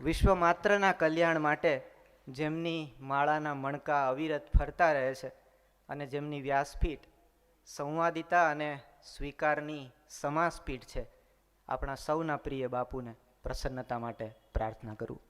વિશ્વ માત્રના કલ્યાણ માટે જેમની માળાના મણકા અવિરત ફરતા રહે છે અને જેમની વ્યાસપીઠ સંવાદિતા અને સ્વીકારની સમાસપીઠ છે, આપણા સૌના પ્રિય બાપુને પ્રસન્નતા માટે પ્રાર્થના કરું.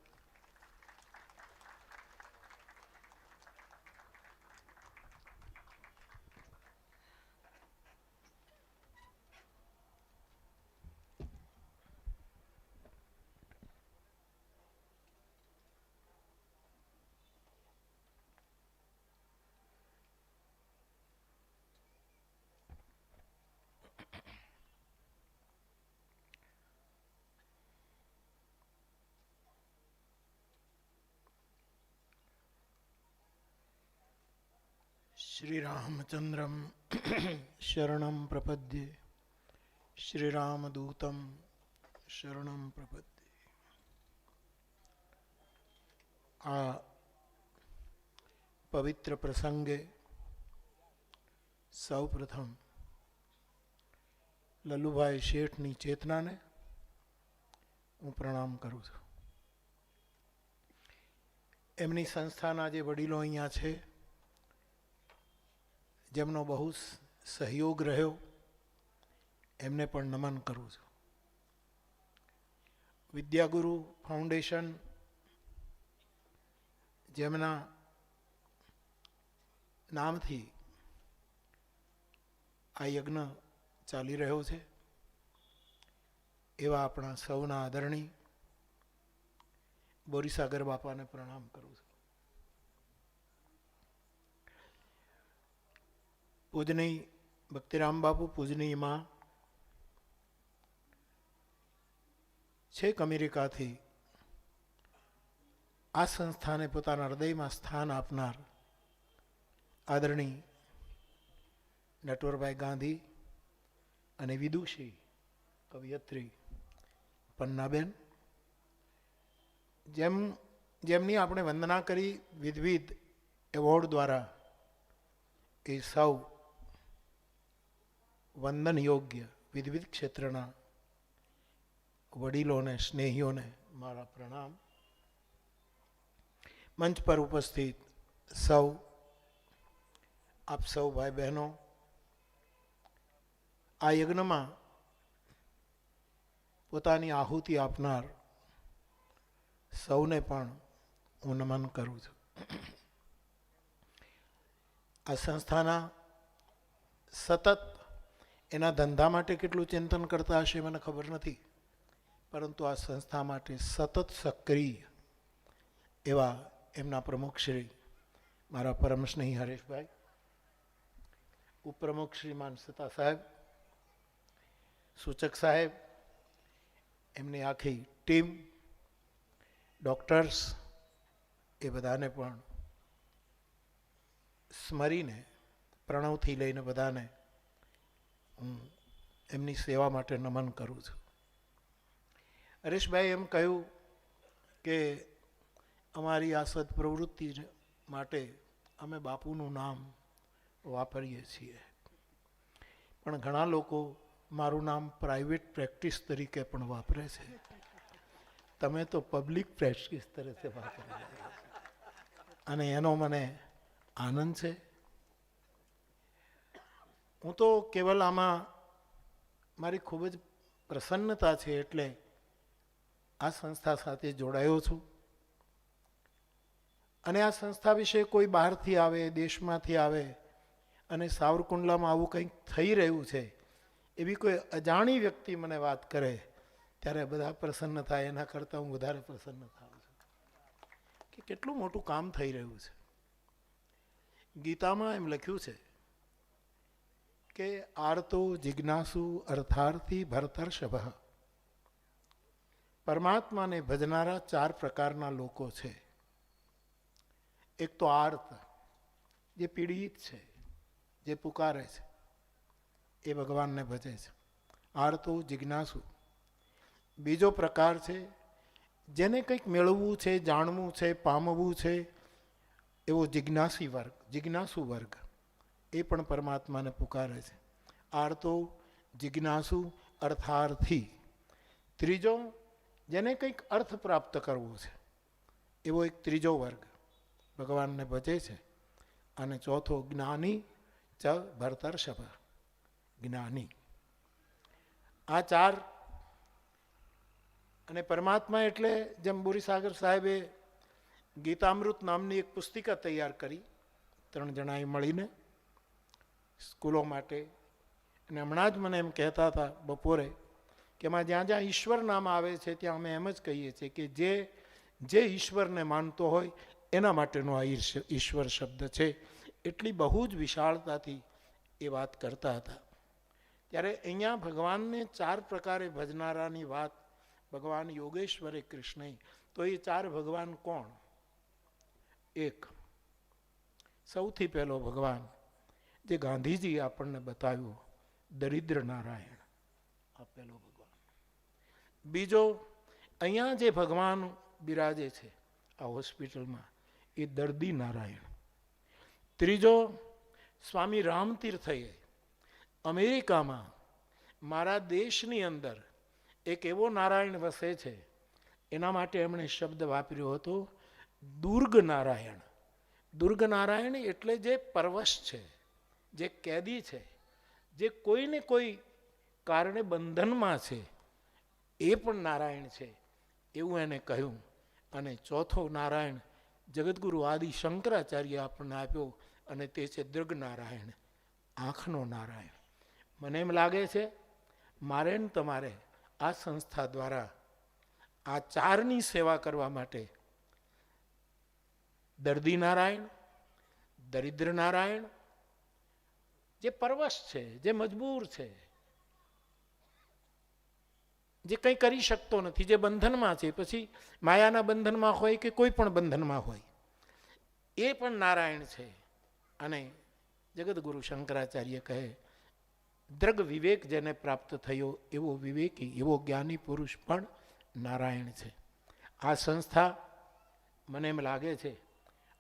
શ્રીરામચંદ્રમ શરણમ પ્રપદ્યે શ્રીરામદૂતમ શરણમ પ્રપદ્યે આ પવિત્ર પ્રસંગે સૌપ્રથમ લલ્લુભાઈ શેઠની ચેતનાને હું પ્રણામ કરું છું. એમની સંસ્થાના જે વડીલો અહીંયા છે જેમનો બહુ સહયોગ રહ્યો, એમને પણ નમન કરું છું. વિદ્યાગુરુ ફાઉન્ડેશન જેમના નામથી આ યજ્ઞ ચાલી રહ્યો છે, એવા આપણા સૌના આદરણી બોરીસાગર બાપાને પ્રણામ કરું છું. પૂજનીય ભક્તિરામ બાપુ પૂજનીયમાં છેક અમેરિકાથી આ સંસ્થાને પોતાના હૃદયમાં સ્થાન આપનાર આદરણીય નટવરભાઈ ગાંધી અને વિદુષી કવિયત્રી પન્નાબેન જેમ જેમની આપણે વંદના કરી વિધવિધ એવોર્ડ દ્વારા એ સૌ વંદન યોગ્ય વિવિધ ક્ષેત્રના વડીલોને, સ્નેહીઓને મારા પ્રણામ. મંચ પર ઉપસ્થિત સૌ, આપ સૌ ભાઈ બહેનો આ યજ્ઞમાં પોતાની આહુતિ આપનાર સૌને પણ હું નમન કરું છું. આ સંસ્થાના સતત એના ધંધા માટે કેટલું ચિંતન કરતા હશે મને ખબર નથી. પરંતુ આ સંસ્થા માટે સતત સક્રિય એવા એમના પ્રમુખ શ્રી મારા પરમ સ્નેહી હરેશભાઈ, ઉપપ્રમુખ શ્રીમાન સતા સાહેબ, સૂચક સાહેબ, એમની આખી ટીમ, ડૉક્ટર્સ, એ બધાને પણ સ્મરીને, પ્રણવથી લઈને બધાને હું એમની સેવા માટે નમન કરું છું. હરેશભાઈ એમ કહ્યું કે અમારી આ સદપ્રવૃત્તિ માટે અમે બાપુનું નામ વાપરીએ છીએ. પણ ઘણા લોકો મારું નામ પ્રાઇવેટ પ્રેક્ટિસ તરીકે પણ વાપરે છે. તમે તો પબ્લિક પ્રેક્ટિસ તરીકે વાપરે અને એનો મને આનંદ છે. હું તો કેવલ આમાં મારી ખૂબ જ પ્રસન્નતા છે એટલે આ સંસ્થા સાથે જોડાયો છું. અને આ સંસ્થા વિશે કોઈ બહારથી આવે, દેશમાંથી આવે અને સાવરકુંડલામાં આવું કંઈક થઈ રહ્યું છે, એવી કોઈ અજાણી વ્યક્તિ મને વાત કરે, ત્યારે બધા પ્રસન્ન થાય એના કરતાં હું વધારે પ્રસન્ન થાઉં છું. કે કેટલું મોટું કામ થઈ રહ્યું છે. ગીતામાં એમ લખ્યું છે કે આર્તો જિજ્ઞાસુ અર્થાર્થી ભરતર શભ પરમાત્માને ભજનારા ચાર પ્રકારના લોકો છે. એક તો આર્ત, જે પીડિત છે, જે પુકારે છે, એ ભગવાનને ભજે છે. આર્તો જિજ્ઞાસુ. બીજો પ્રકાર છે, જેને કંઈક મેળવવું છે, જાણવું છે, પામવું છે, એવો જિજ્ઞાસી વર્ગ, જિજ્ઞાસુ વર્ગ. એ પણ પરમાત્માને પુકારે છે. આર્તો જિજ્ઞાસુ અર્થાર્થી. ત્રીજો, જેને કંઈક અર્થ પ્રાપ્ત કરવો છે, એવો એક ત્રીજો વર્ગ ભગવાનને ભજે છે. અને ચોથો, જ્ઞાની ચ ભરતર્ષભ. જ્ઞાની. આ ચાર અને પરમાત્મા એટલે જેમ બોરીસાગર સાહેબે ગીતામૃત નામની એક પુસ્તિકા તૈયાર કરી, ત્રણ જણાએ મળીને સ્કૂલો માટે. અને હમણાં જ મને એમ કહેતા હતા બપોરે કે એમાં જ્યાં જ્યાં ઈશ્વર નામ આવે છે, ત્યાં અમે એમ જ કહીએ છીએ કે જે જે ઈશ્વરને માનતો હોય, એના માટેનો આ ઈશ્વર શબ્દ છે. એટલી બહુ જ વિશાળતાથી એ વાત કરતા હતા. ત્યારે અહીંયા ભગવાનને ચાર પ્રકારે ભજનારાની વાત ભગવાન યોગેશ્વરે કૃષ્ણે તો એ ચાર ભગવાન કોણ? એક, સૌથી પહેલો ભગવાન જે ગાંધીજી આપણને બતાવ્યો, દરિદ્ર નારાયણ, આપેલો ભગવાન. બીજો, અહીંયા જે ભગવાન બિરાજે છે, આ હોસ્પિટલમાં, એ દર્દી નારાયણ. ત્રીજો, સ્વામી રામતીર્થએ અમેરિકામાં મારા દેશની અંદર એક એવો નારાયણ વસે છે, એના માટે એમણે શબ્દ વાપર્યો હતો, દુર્ગ નારાયણ. દુર્ગ નારાયણ એટલે જે પરવશ છે. જે કેદી છે, જે કોઈને કોઈ કારણે બંધનમાં છે, એ પણ નારાયણ છે, એવું એને કહ્યું. અને ચોથો નારાયણ, જગદગુરુ આદિ શંકરાચાર્ય આપણને આપ્યો અને તે છે દૃગ નારાયણ, આંખનો નારાયણ. મને એમ લાગે છે, મારે ને તમારે આ સંસ્થા દ્વારા, આ ચારની સેવા કરવા માટે, દર્દી નારાયણ, દરિદ્ર નારાયણ જે પરવશ છે, જે મજબૂર છે, જે કંઈ કરી શકતો નથી, જે બંધનમાં છે, પછી માયાના બંધનમાં હોય કે કોઈ પણ બંધનમાં હોય, એ પણ નારાયણ છે. અને જગદગુરુ શંકરાચાર્ય કહે, દ્રગ વિવેક જેને પ્રાપ્ત થયો, એવો વિવેકી, એવો જ્ઞાની પુરુષ પણ નારાયણ છે. આ સંસ્થા મને એમ લાગે છે,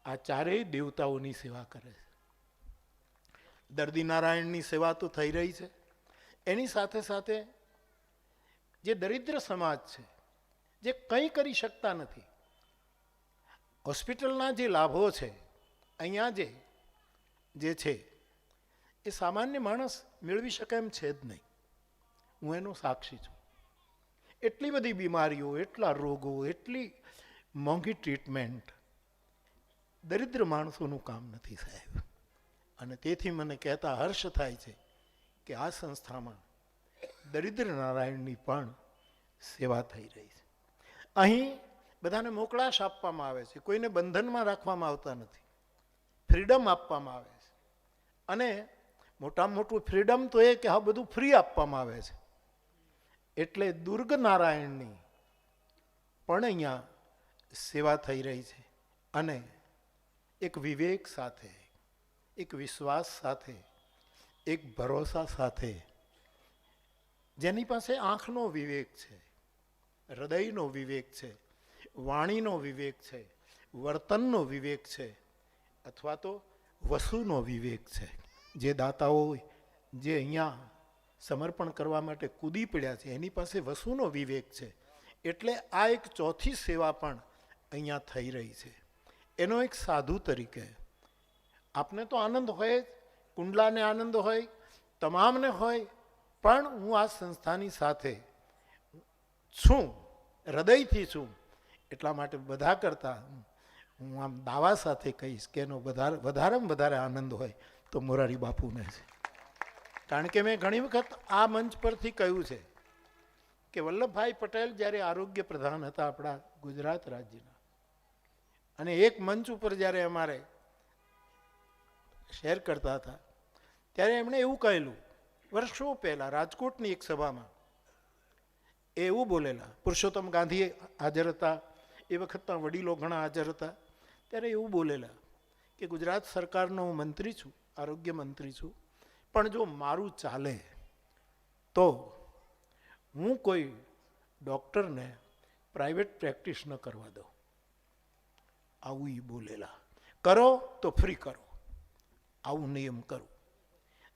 આ ચારેય દેવતાઓની સેવા કરે છે. દર્દી નારાયણની સેવા તો થઈ રહી છે. એની સાથે સાથે જે દરિદ્ર સમાજ છે, જે કંઈ કરી શકતા નથી, હોસ્પિટલના જે લાભો છે, અહીંયા જે જે છે, એ સામાન્ય માણસ મેળવી શકે એમ છે જ નહીં. હું એનો સાક્ષી છું. એટલી બધી બીમારીઓ, એટલા રોગો, એટલી મોંઘી ટ્રીટમેન્ટ દરિદ્ર માણસોનું કામ નથી સાહેબ. અને તેથી મને કહેતા હર્ષ થાય છે કે આ સંસ્થામાં દરિદ્ર નારાયણની પણ સેવા થઈ રહી છે. અહીં બધાને મોકળાશ આપવામાં આવે છે. કોઈને બંધનમાં રાખવામાં આવતા નથી. ફ્રીડમ આપવામાં આવે છે. અને મોટામાં મોટું ફ્રીડમ તો એ કે હા, બધું ફ્રી આપવામાં આવે છે. એટલે દુર્ગ નારાયણની પણ અહીંયા સેવા થઈ રહી છે. અને એક વિવેક સાથે એક વિશ્વાસ સાથે, એક ભરોસા સાથે. જેની પાસે આંખનો વિવેક છે, હૃદયનો વિવેક છે, વાણીનો વિવેક છે, વર્તનનો વિવેક છે, અથવા તો વસુનો વિવેક છે. જે દાતાઓ જે અહીંયા સમર્પણ કરવા માટે કૂદી પડ્યા છે, એની પાસે વસુનો વિવેક છે. એટલે આ એક ચોથી સેવા પણ અહીંયા થઈ રહી છે. એનો એક સાધુ તરીકે આપને તો આનંદ હોય જ કુંડલાને આનંદ હોય, તમામને હોય, પણ હું આ સંસ્થાની સાથે છું, હૃદયથી છું, એટલા માટે બધા કરતાં હું આમ દાવા સાથે કહીશ કે એનો વધારે, વધારેમાં વધારે આનંદ હોય તો મોરારી બાપુને છે કારણ કે મેં ઘણી વખત આ મંચ પરથી કહ્યું છે કે વલ્લભભાઈ પટેલ જ્યારે આરોગ્ય પ્રધાન હતા આપણા ગુજરાત રાજ્યના. અને એક મંચ ઉપર જ્યારે અમારે શેર કરતા હતા. ત્યારે એમણે એવું કહેલું, વર્ષો પહેલાં રાજકોટની એક સભામાં એવું બોલેલા, પુરુષોત્તમ ગાંધી હાજર હતા, એ વખતના વડીલો ઘણા હાજર હતા, ત્યારે એવું બોલેલા કે ગુજરાત સરકારનો હું મંત્રી છું, આરોગ્ય મંત્રી છું, પણ જો મારું ચાલે, તો હું કોઈ ડૉક્ટરને પ્રાઇવેટ પ્રેક્ટિસ ન કરવા દઉં. આવું એ બોલેલા. કરો તો ફ્રી કરો. આવું નિયમ કરું.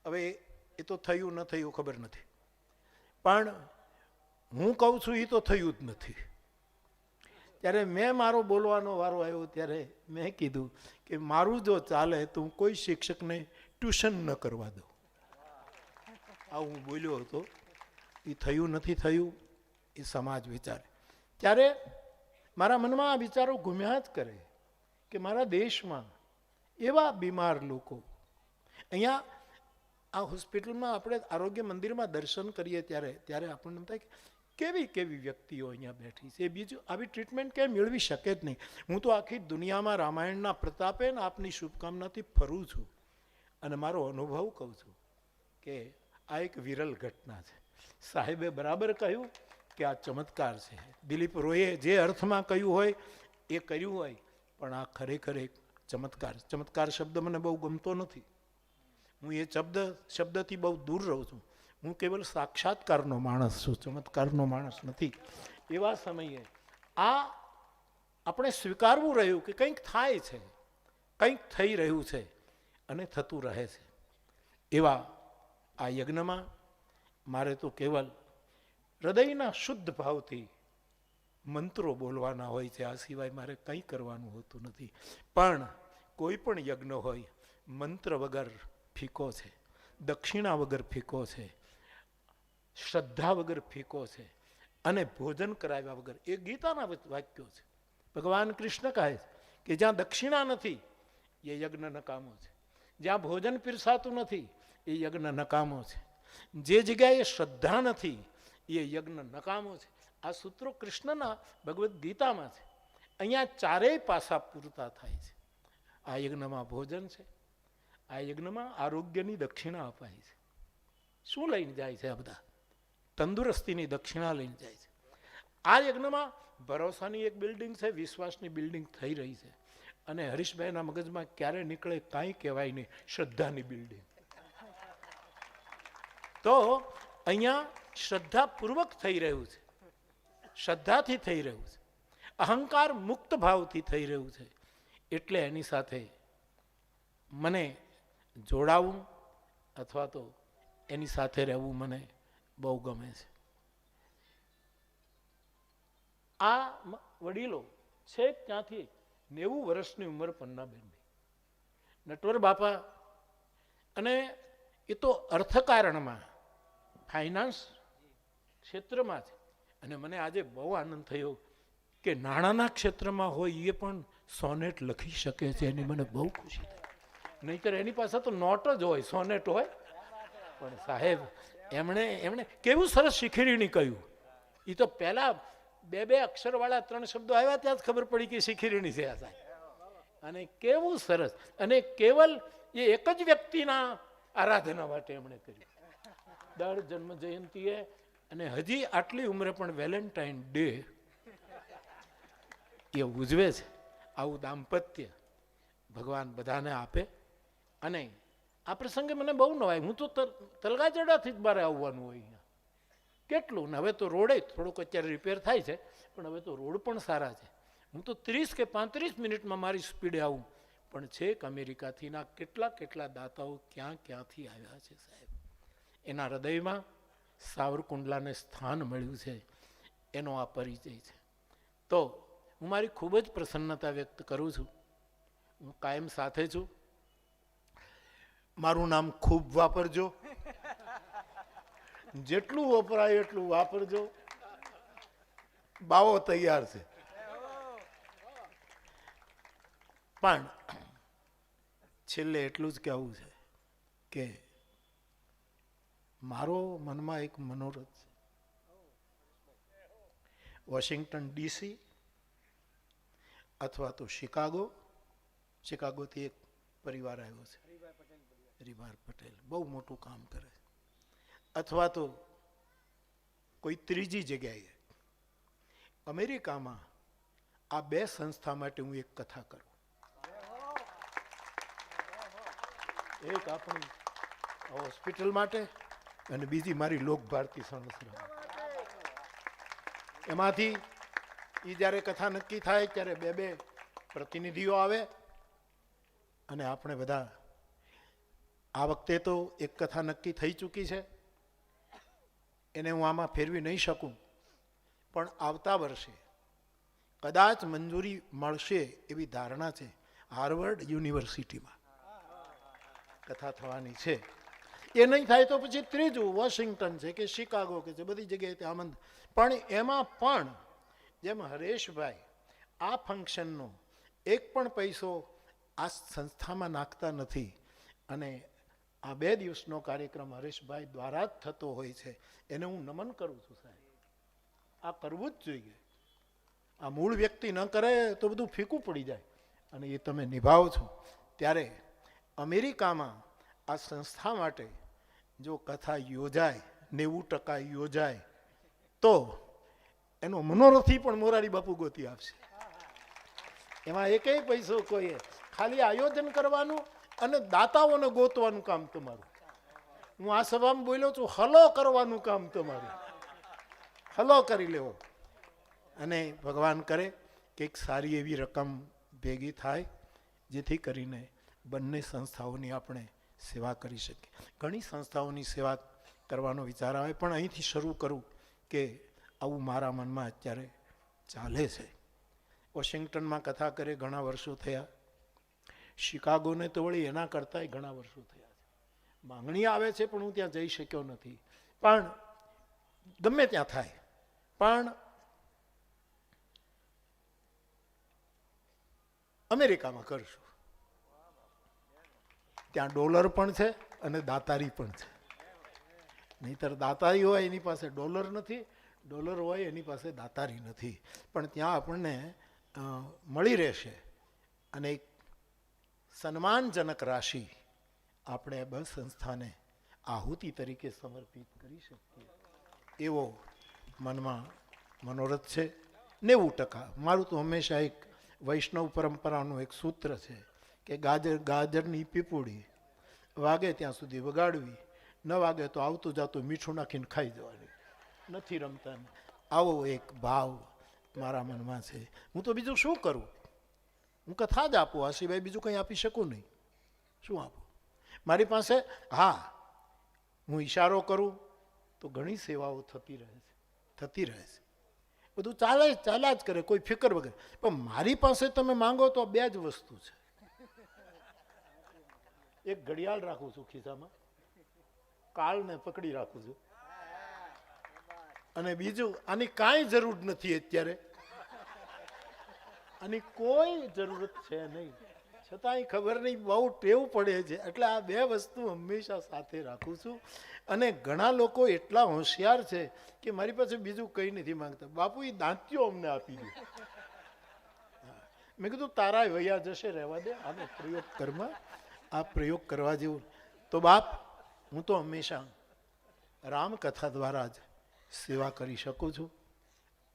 હવે એ તો થયું ન થયું ખબર નથી. પણ હું કહું છું એ તો થયું જ નથી. ત્યારે મેં મારો બોલવાનો વારો આવ્યો ત્યારે મેં કીધું કે મારું જો ચાલે તો હું કોઈ શિક્ષકને ટ્યુશન ન કરવા દઉં. આ હું બોલ્યો હતો. એ થયું નથી થયું, એ સમાજ વિચારે. ત્યારે મારા મનમાં આ વિચારો ઘૂમ્યા જ કરે કે મારા દેશમાં એવા બીમાર લોકો અહીંયા આ હોસ્પિટલમાં આપણે આરોગ્ય મંદિરમાં દર્શન કરીએ ત્યારે ત્યારે આપણને એમ થાય કે કેવી કેવી વ્યક્તિઓ અહીંયા બેઠી છે. એ બીજું આવી ટ્રીટમેન્ટ ક્યાંય મેળવી શકે જ નહીં. હું તો આખી દુનિયામાં રામાયણના પ્રતાપે ને આપની શુભકામનાથી ફરું છું. અને મારો અનુભવ કહું છું કે આ એક વિરલ ઘટના છે. સાહેબે બરાબર કહ્યું કે આ ચમત્કાર છે. દિલીપ રોયે જે અર્થમાં કહ્યું હોય એ કર્યું હોય, પણ આ ખરેખર એક ચમત્કાર ચમત્કાર શબ્દ મને બહુ ગમતો નથી. હું એ શબ્દ, શબ્દથી બહુ દૂર રહું છું. હું કેવલ સાક્ષાત્કારનો માણસ છું, ચમત્કારનો માણસ નથી. એવા સમયે આ આપણે સ્વીકારવું રહ્યું કે કંઈક થાય છે, કંઈક થઈ રહ્યું છે અને થતું રહે છે. એવા આ યજ્ઞમાં મારે તો કેવલ હૃદયના શુદ્ધ ભાવથી મંત્રો બોલવાના હોય છે, આ સિવાય મારે કંઈ કરવાનું હોતું નથી. પણ કોઈ પણ યજ્ઞ હોય, મંત્ર વગર ફીકો છે. દક્ષિણા વગર ફીકો છે. શ્રદ્ધા વગર ફીકો છે. અને ભોજન કરાવ્યા વગર. એ ગીતાના વાક્યો છે. ભગવાન કૃષ્ણ કહે છે કે જ્યાં દક્ષિણા નથી, એ યજ્ઞ નકામો છે. જ્યાં ભોજન પીરસાતું નથી, એ યજ્ઞ નકામો છે. જે જગ્યાએ શ્રદ્ધા નથી, એ યજ્ઞ નકામો છે. આ સૂત્રો કૃષ્ણના ભગવદ્ ગીતામાં છે. અહીંયા ચારેય પાસા પૂરતા થાય છે. આ યજ્ઞમાં ભોજન છે. આ યજ્ઞમાં આરોગ્યની દક્ષિણા અપાય છે. શું લઈને જાય છે આ બધા? તંદુરસ્તીની દક્ષિણા લઈને જાય છે. આ યજ્ઞમાં ભરોસાની એક બિલ્ડિંગ છે, વિશ્વાસની બિલ્ડિંગ થઈ રહી છે. અને હરીશભાઈના મગજમાં ક્યારે નીકળે કાંઈ કહેવાય નહીં, શ્રદ્ધાની બિલ્ડિંગ. તો અહીંયા શ્રદ્ધાપૂર્વક થઈ રહ્યું છે. શ્રદ્ધાથી થઈ રહ્યું છે. અહંકાર મુક્ત ભાવથી થઈ રહ્યું છે. એટલે એની સાથે મને જોડાવું અથવા તો એની સાથે રહેવું મને બહુ ગમે છે. આ વડીલો છેક ત્યાંથી નેવું વર્ષની ઉંમર પન્ના બેન નટવર બાપા અને એ તો અર્થકારણમાં, ફાઇનાન્સ ક્ષેત્રમાં છે. અને મને આજે બહુ આનંદ થયો કે નાણાંના ક્ષેત્રમાં હોય એ પણ સોનેટ લખી શકે છે એની મને બહુ ખુશી થઈ. નહીંતર એની પાસે તો નોટ જ હોય, સોનેટ હોય. પણ સાહેબ, એમણે એમણે કેવું સરસ શિખીરીણી કહ્યું. એ તો પહેલા બે બે અક્ષરવાળા ત્રણ શબ્દો આવ્યા ત્યાં જ ખબર પડી કે શિખીરીણી છે આ સાહેબ. અને કેવું સરસ, અને કેવલ એ એક જ વ્યક્તિના આરાધના માટે એમણે કર્યું. દર જન્મ જયંતીએ, અને હજી આટલી ઉંમરે પણ વેલેન્ટાઇન ડે એ ઉજવે છે. આવું દાંપત્ય ભગવાન બધાને આપે. અને આ પ્રસંગે મને બહુ નવાય. હું તો તલ- તલગાજડાથી જ મારે આવવાનું હોય અહીંયા. કેટલું? ને હવે તો રોડે થોડુંક અત્યારે રિપેર થાય છે, પણ હવે તો રોડ પણ સારા છે. હું તો ત્રીસ કે પાંત્રીસ મિનિટમાં મારી સ્પીડે આવું. પણ છેક અમેરિકાથીના કેટલા કેટલા દાતાઓ ક્યાં ક્યાંથી આવ્યા છે સાહેબ? એના હૃદયમાં સાવરકુંડલાને સ્થાન મળ્યું છે. એનો આ પરિચય છે. તો હું મારી ખૂબ જ પ્રસન્નતા વ્યક્ત કરું છું. હું કાયમ સાથે છું. મારું નામ ખૂબ વાપરજો. જેટલું વપરાય એટલું વાપરજો. બાવો તૈયાર છે. પણ છેલ્લે એટલું જ કહેવું છે કે મારો મનમાં એક મનોરથ છે. વોશિંગ્ટન ડીસી અથવા તો શિકાગો. શિકાગોથી એક પરિવાર આવ્યો છે. હરિભાર પટેલ બહુ મોટું કામ કરે અથવા તો કોઈ ત્રીજી જગ્યાએ અમેરિકામાં આ બે સંસ્થા માટે હું એક કથા કરું. એક આપણી હોસ્પિટલ માટે અને બીજી મારી લોક ભારતી સંસ્થા એમાંથી એ જ્યારે કથા નક્કી થાય ત્યારે બે બે પ્રતિનિધિઓ આવે અને આપણે બધા આ વખતે તો એક કથા નક્કી થઈ ચૂકી છે. એને હું આમાં ફેરવી નહીં શકું. પણ આવતા વર્ષે કદાચ મંજૂરી મળશે એવી ધારણા છે હાર્વર્ડ યુનિવર્સિટીમાં. કથા થવાની છે. એ નહીં થાય તો પછી ત્રીજું વોશિંગ્ટન છે કે શિકાગો કે છે, બધી જગ્યાએ ત્યાં આમંત્રણ પણ એમાં પણ જેમ હરેશભાઈ આ ફંક્શનનો એક પણ પૈસો આ સંસ્થામાં નાખતા નથી. અને આ બે દિવસનો કાર્યક્રમ હરેશભાઈ દ્વારા જ થતો હોય છે. એને હું નમન કરું છું સાહેબ. આ કરવું જ જોઈએ. આ મૂળ વ્યક્તિ ન કરે તો બધું ફીકું પડી જાય. અને એ તમે નિભાવો છો. ત્યારે અમેરિકામાં આ સંસ્થા માટે જો કથા યોજાય, નેવું ટકા યોજાય, તો એનો મનોરથી પણ મોરારી બાપુ ગોતી આપશે. એમાં એકેય પૈસો કોઈએ. ખાલી આયોજન કરવાનું અને દાતાઓને ગોતવાનું કામ તમારું. હું આ સભામાં બોલ્યો છું, હલો કરવાનું કામ તમારું. હલો કરી લેવો. અને ભગવાન કરે કે એક સારી એવી રકમ ભેગી થાય, જેથી કરીને બંને સંસ્થાઓની આપણે સેવા કરી શકીએ. ઘણી સંસ્થાઓની સેવા કરવાનો વિચાર આવે, પણ અહીંથી શરૂ કરું કે આવું મારા મનમાં અત્યારે ચાલે છે. વોશિંગ્ટનમાં કથા કરે, ઘણા વર્ષો થયા. શિકાગોને તો વળી એના કરતાંય ઘણા વર્ષો થયા છે. માંગણી આવે છે, પણ હું ત્યાં જઈ શક્યો નથી. પણ ગમે ત્યાં થાય. પણ અમેરિકામાં કરશું. ત્યાં ડોલર પણ છે અને દાતારી પણ છે. નહીતર દાતારી હોય એની પાસે ડોલર નથી, ડોલર હોય એની પાસે દાતારી નથી. પણ ત્યાં આપણને મળી રહેશે અને એક સન્માનજનક રાશિ આપણે બસ સંસ્થાને આહુતિ તરીકે સમર્પિત કરી શકીએ. એવો મનમાં મનોરથ છે. નેવું ટકા. મારું તો હંમેશા એક વૈષ્ણવ પરંપરાનું એક સૂત્ર છે કે ગાજર, ગાજરની પીપુડી વાગે ત્યાં સુધી વગાડવી. ન વાગે તો આવતું જાતું મીઠું નાખીને ખાઈ જવાની. નથી રમતા આવો એક ભાવ મારા મનમાં છે. હું તો બીજું શું કરું? હું કથા જ આપું, આ સિવાય બીજું કંઈ આપી શકું નહીં. શું આપું? મારી પાસે, હા, હું ઈશારો કરું તો ઘણી સેવાઓ થતી રહે છે, થતી રહે છે. બધું ચાલે ચાલ્યા જ કરે, કોઈ ફિકર વગર. પણ મારી પાસે તમે માંગો તો બે જ વસ્તુ છે. એક ઘડિયાળ રાખું છું ખિસ્સામાં, કાળને પકડી રાખું છું. અને બીજું, આની કાંઈ જરૂર નથી અત્યારે. આની કોઈ જરૂરત છે નહીં. છતાંય ખબર નહીં બહુ ટેવ પડે છે. એટલે આ બે વસ્તુ હંમેશા સાથે રાખું છું. અને ઘણા લોકો એટલા હોશિયાર છે કે મારી પાસે બીજું કંઈ નથી માંગતા. બાપુ એ દાંતિયો અમને આપી દે મેં કીધું, તારા વૈયા જશે, રહેવા દે. આનો પ્રયોગ કરમાં. આ પ્રયોગ કરવા જેવું. તો બાપ, હું તો હંમેશા રામકથા દ્વારા જ સેવા કરી શકું છું.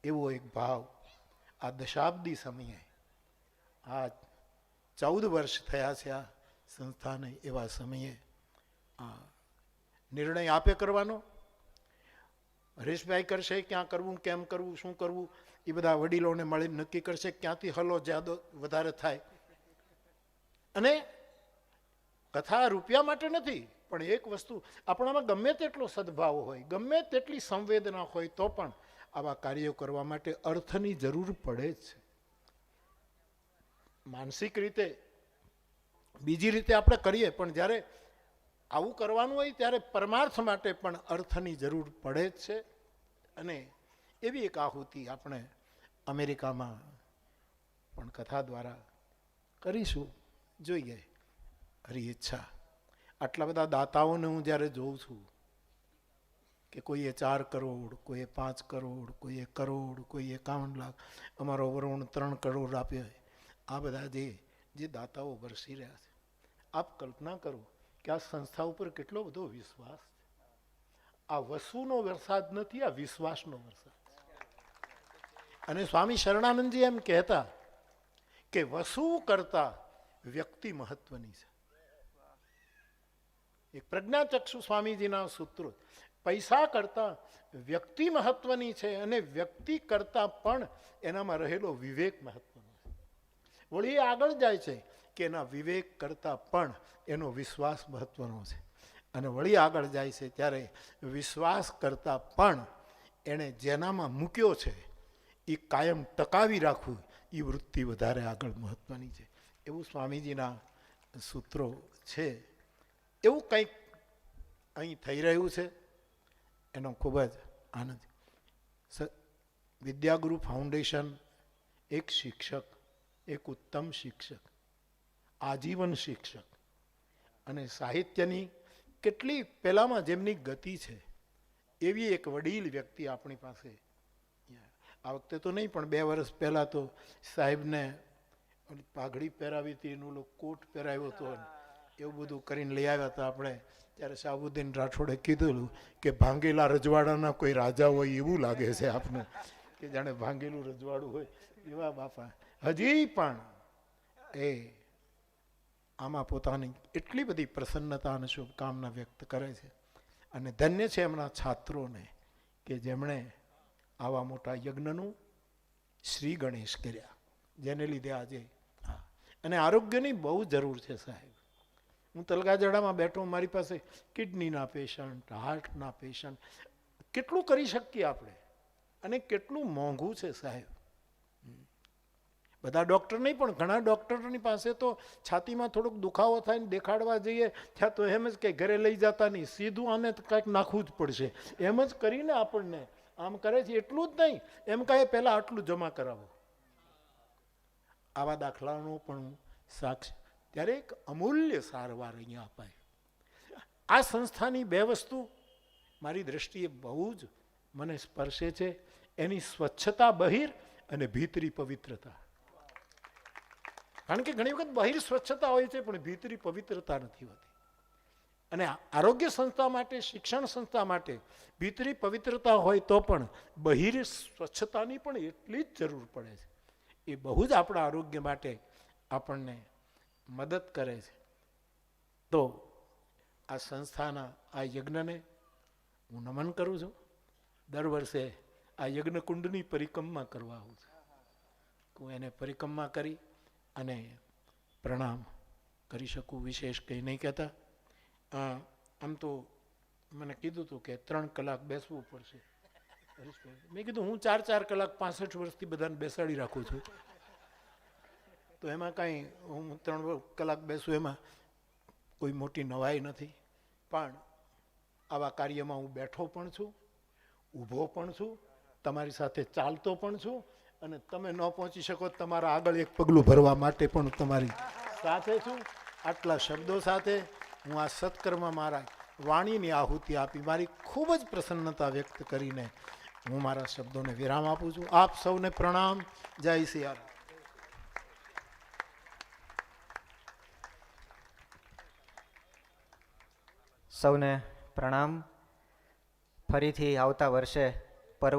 એવો એક ભાવ આ દશાબ્દી સમયે આ ચૌદ વર્ષ થયા છે આ સંસ્થાને એવા સમયે આ નિર્ણય આપે કરવાનો? હરીશભાઈ કરશે ક્યાં કરવું, કેમ કરવું, શું કરવું? એ બધા વડીલોને મળીને નક્કી કરશે ક્યાંથી હલો જ્યાદો વધારે થાય. અને કથા રૂપિયા માટે નથી, પણ એક વસ્તુ, આપણામાં ગમે તેટલો સદભાવ હોય, ગમે તેટલી સંવેદના હોય તો પણ આવા કાર્યો કરવા માટે અર્થની જરૂર પડે છે. માનસિક રીતે બીજી રીતે આપણે કરીએ, પણ જ્યારે આવું કરવાનું હોય ત્યારે પરમાર્થ માટે પણ અર્થની જરૂર પડે જ છે. અને એવી એક આહુતિ આપણે અમેરિકામાં પણ કથા દ્વારા કરીશું. જોઈએ, હરી ઈચ્છા. આટલા બધા દાતાઓને હું જ્યારે જોઉં છું કે કોઈએ ચાર કરોડ, કોઈએ પાંચ કરોડ, કોઈએ કરોડ, કોઈએ એકાવન લાખ, અમારો વરુણ ત્રણ કરોડ આપે આ બધા જે જે દાતાઓ વરસી રહ્યા છે. આપ કલ્પના કરો કે આ સંસ્થા ઉપર કેટલો બધો વિશ્વાસ છે. આ વસુનો વરસાદ નથી, આ વિશ્વાસનો વરસાદ અને સ્વામી શરણાનંદજી એમ કહેતા કે વસુ કરતા વ્યક્તિ મહત્વની છે. એક પ્રજ્ઞાચક્ષુ સ્વામીજીના સૂત્રો પૈસા કરતાં વ્યક્તિ મહત્વની છે અને વ્યક્તિ કરતાં પણ એનામાં રહેલો વિવેક મહત્વનો છે. વળી આગળ જાય છે કે એના વિવેક કરતાં પણ એનો વિશ્વાસ મહત્વનો છે. અને વળી આગળ જાય છે ત્યારે વિશ્વાસ કરતાં પણ એણે જેનામાં મૂક્યો છે એ કાયમ ટકાવી રાખવું એ વૃત્તિ વધારે આગળ મહત્વની છે. એવું સ્વામીજીના સૂત્રો છે. એવું કંઈક અહીં થઈ રહ્યું છે. એનો ખૂબ જ આનંદ. વિદ્યાગુરુ ફાઉન્ડેશન એક શિક્ષક, એક ઉત્તમ શિક્ષક, આજીવન શિક્ષક અને સાહિત્યની કેટલી પહેલામાં જેમની ગતિ છે, એવી એક વડીલ વ્યક્તિ આપણી પાસે આ વખતે તો નહીં, પણ બે વર્ષ પહેલાં તો સાહેબને પાઘડી પહેરાવી હતી, એનું કોટ પહેરાવ્યો હતો એવું બધું કરીને લઈ આવ્યા હતા આપણે. ત્યારે શાહબુદ્દીન રાઠોડે કીધેલું કે ભાંગેલા રજવાડાના કોઈ રાજા હોય એવું લાગે છે આપને, કે જાણે ભાંગેલું રજવાડું હોય. એવા બાપા. હજી પણ એ આમાં પોતાની એટલી બધી પ્રસન્નતા અને શુભકામના વ્યક્ત કરે છે. અને ધન્ય છે એમના છાત્રોને કે જેમણે આવા મોટા યજ્ઞનું શ્રી ગણેશ કર્યા, જેને લીધે આજે. અને આરોગ્યની બહુ જરૂર છે સાહેબ. હું તલગાજડામાં બેઠો મારી પાસે કિડનીના પેશન્ટ, હાર્ટના પેશન્ટ. કેટલું કરી શકીએ આપણે? અને કેટલું મોંઘું છે સાહેબ? બધા ડૉક્ટર નહીં, પણ ઘણા ડૉક્ટરની પાસે તો છાતીમાં થોડોક દુખાવો થાય ને દેખાડવા જઈએ, ત્યાં તો એમ જ કે ઘરે લઈ જતા નહીં, સીધું આને કાંઈક નાખવું જ પડશે. એમ જ કરીને આપણને આમ કરે છે, એટલું જ નહીં. એમ કહે, પહેલાં આટલું જમા કરાવો. આવા દાખલાનો પણ સાક્ષી ત્યારે એક અમૂલ્ય સારવાર અહીંયા અપાય. આ સંસ્થાની બે વસ્તુ મારી દ્રષ્ટિએ બહુ જ મને સ્પર્શે છે. એની સ્વચ્છતા, બહિર અને ભીતરી પવિત્રતા. કારણ કે ઘણી વખત બહિર સ્વચ્છતા હોય છે, પણ ભીતરી પવિત્રતા નથી હોતી. અને આરોગ્ય સંસ્થા માટે, શિક્ષણ સંસ્થા માટે ભીતરી પવિત્રતા હોય તો પણ બહિર સ્વચ્છતાની પણ એટલી જ જરૂર પડે છે. એ બહુ જ આપણા આરોગ્ય માટે આપણને મદદ કરે છે. તો આ સંસ્થાના આ યજ્ઞને હું નમન કરું છું. દર વર્ષે આ યજ્ઞકુંડની પરિક્રમા કરવા આવું છું. હું એને પરિક્રમા કરી અને પ્રણામ કરી શકું, વિશેષ કંઈ નહીં કહેતા. આમ તો મને કીધું હતું કે ત્રણ કલાક બેસવું પડશે. મેં કીધું હું ચાર ચાર કલાક પાસઠ વર્ષથી બધાને બેસાડી રાખું છું. તો એમાં કાંઈ હું ત્રણ કલાક બેસું એમાં, કોઈ મોટી નવાઈ નથી. પણ આવા કાર્યમાં હું બેઠો પણ છું, ઊભો પણ છું, તમારી સાથે ચાલતો પણ છું અને તમે ન પહોંચી શકો તમારા આગળ એક પગલું ભરવા માટે પણ તમારી સાથે છું. આટલા શબ્દો સાથે હું આ સત્કર્મ મારા વાણીની આહુતિ આપી, મારી ખૂબ જ પ્રસન્નતા વ્યક્ત કરીને હું મારા શબ્દોને વિરામ આપું છું. આપ સૌને પ્રણામ. જય સિયારામ સૌને પ્રણામ. ફરીથી આવતા વર્ષે